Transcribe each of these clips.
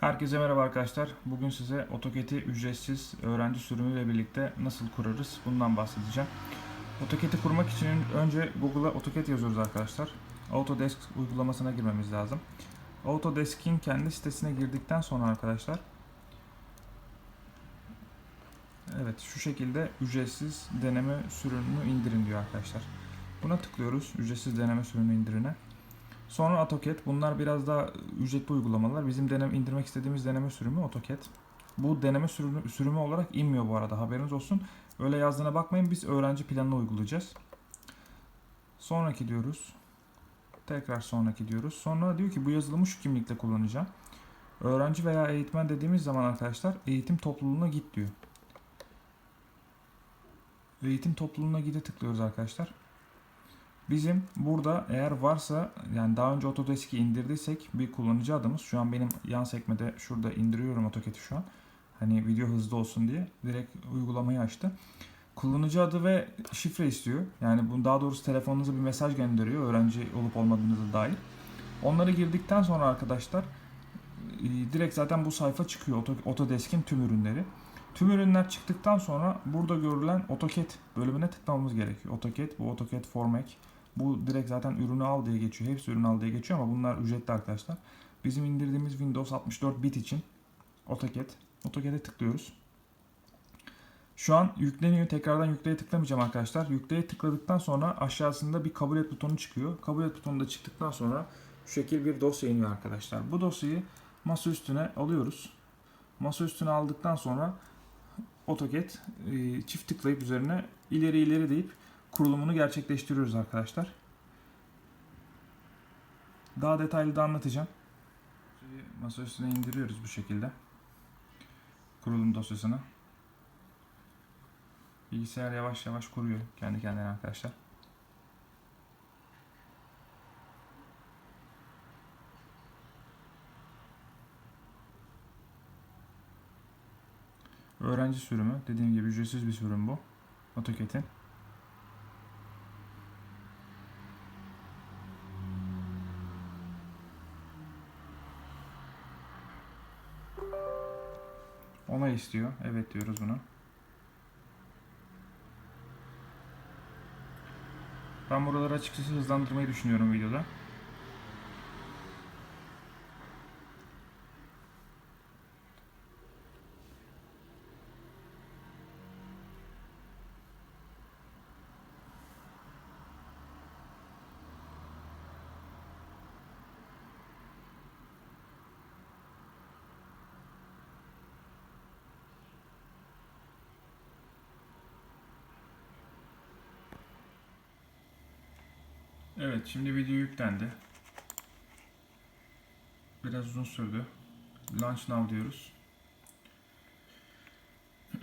Herkese merhaba arkadaşlar. Bugün size AutoCAD'i ücretsiz öğrenci sürümüyle birlikte nasıl kurarız bundan bahsedeceğim. AutoCAD'i kurmak için önce Google'a AutoCAD yazıyoruz arkadaşlar. Autodesk uygulamasına girmemiz lazım. Autodesk'in kendi sitesine girdikten sonra arkadaşlar Evet şu şekilde ücretsiz deneme sürümünü indirin diyor arkadaşlar. Buna tıklıyoruz. Ücretsiz deneme sürümünü indirine. Sonra AutoCAD. Bunlar biraz daha ücretli uygulamalar. Bizim deneme, indirmek istediğimiz deneme sürümü AutoCAD. Bu deneme sürümü, sürümü olarak inmiyor bu arada. Haberiniz olsun. Öyle yazdığına bakmayın. Biz öğrenci planını uygulayacağız. Sonraki diyoruz. Tekrar sonraki diyoruz. Sonra diyor ki bu yazılımı şu kimlikle kullanacağım. Öğrenci veya eğitmen dediğimiz zaman arkadaşlar eğitim topluluğuna git diyor. Eğitim topluluğuna gide tıklıyoruz arkadaşlar. Bizim burada eğer varsa yani daha önce Autodesk'i indirdiysek bir kullanıcı adımız şu an benim yan sekmede şurada indiriyorum AutoCAD'i şu an. Hani video hızlı olsun diye direkt uygulamayı açtı. Kullanıcı adı ve şifre istiyor. Yani bunu daha doğrusu telefonunuza bir mesaj gönderiyor öğrenci olup olmadığınıza dair. Onları girdikten sonra arkadaşlar e, direkt zaten bu sayfa çıkıyor Auto- Autodesk'in tüm ürünleri. Tüm ürünler çıktıktan sonra burada görülen AutoCAD bölümüne tıklamamız gerekiyor. AutoCAD, bu AutoCAD Formac. Bu direkt zaten ürünü al diye geçiyor. Hepsi ürünü al diye geçiyor ama bunlar ücretli arkadaşlar. Bizim indirdiğimiz Windows 64 bit için AutoCAD. AutoCAD'e tıklıyoruz. Şu an yükleniyor. Tekrardan yükleye tıklamayacağım arkadaşlar. Yükleye tıkladıktan sonra aşağısında bir kabul et butonu çıkıyor. Kabul et butonu da çıktıktan sonra şu şekil bir dosya iniyor arkadaşlar. Bu dosyayı masa üstüne alıyoruz. Masa üstüne aldıktan sonra AutoCAD e, çift tıklayıp üzerine ileri ileri deyip kurulumunu gerçekleştiriyoruz arkadaşlar. Daha detaylı da anlatacağım. Masa üstüne indiriyoruz bu şekilde. Kurulum dosyasını. Bilgisayar yavaş yavaş kuruyor kendi kendine arkadaşlar. Öğrenci sürümü. Dediğim gibi ücretsiz bir sürüm bu. AutoCAD'in. Onay istiyor. Evet diyoruz buna. Ben buraları açıkçası hızlandırmayı düşünüyorum videoda. Evet şimdi video yüklendi. Biraz uzun sürdü. Launch now diyoruz.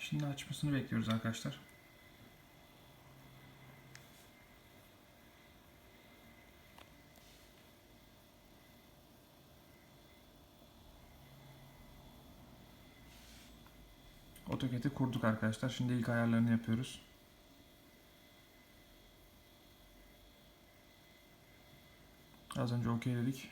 Şimdi açmasını bekliyoruz arkadaşlar. AutoCAD'i kurduk arkadaşlar. Şimdi ilk ayarlarını yapıyoruz. Az önce okey dedik.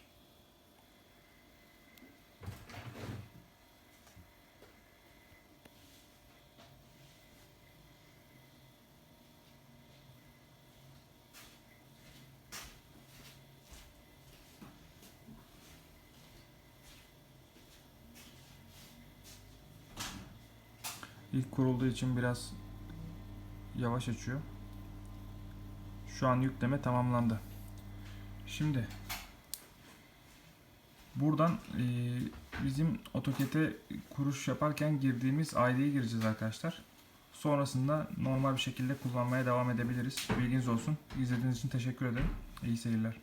İlk kurulduğu için biraz yavaş açıyor. Şu an yükleme tamamlandı. Şimdi buradan e, bizim AutoCAD'e kuruş yaparken girdiğimiz ID'yi gireceğiz arkadaşlar. Sonrasında normal bir şekilde kullanmaya devam edebiliriz. Bilginiz olsun. İzlediğiniz için teşekkür ederim. İyi seyirler.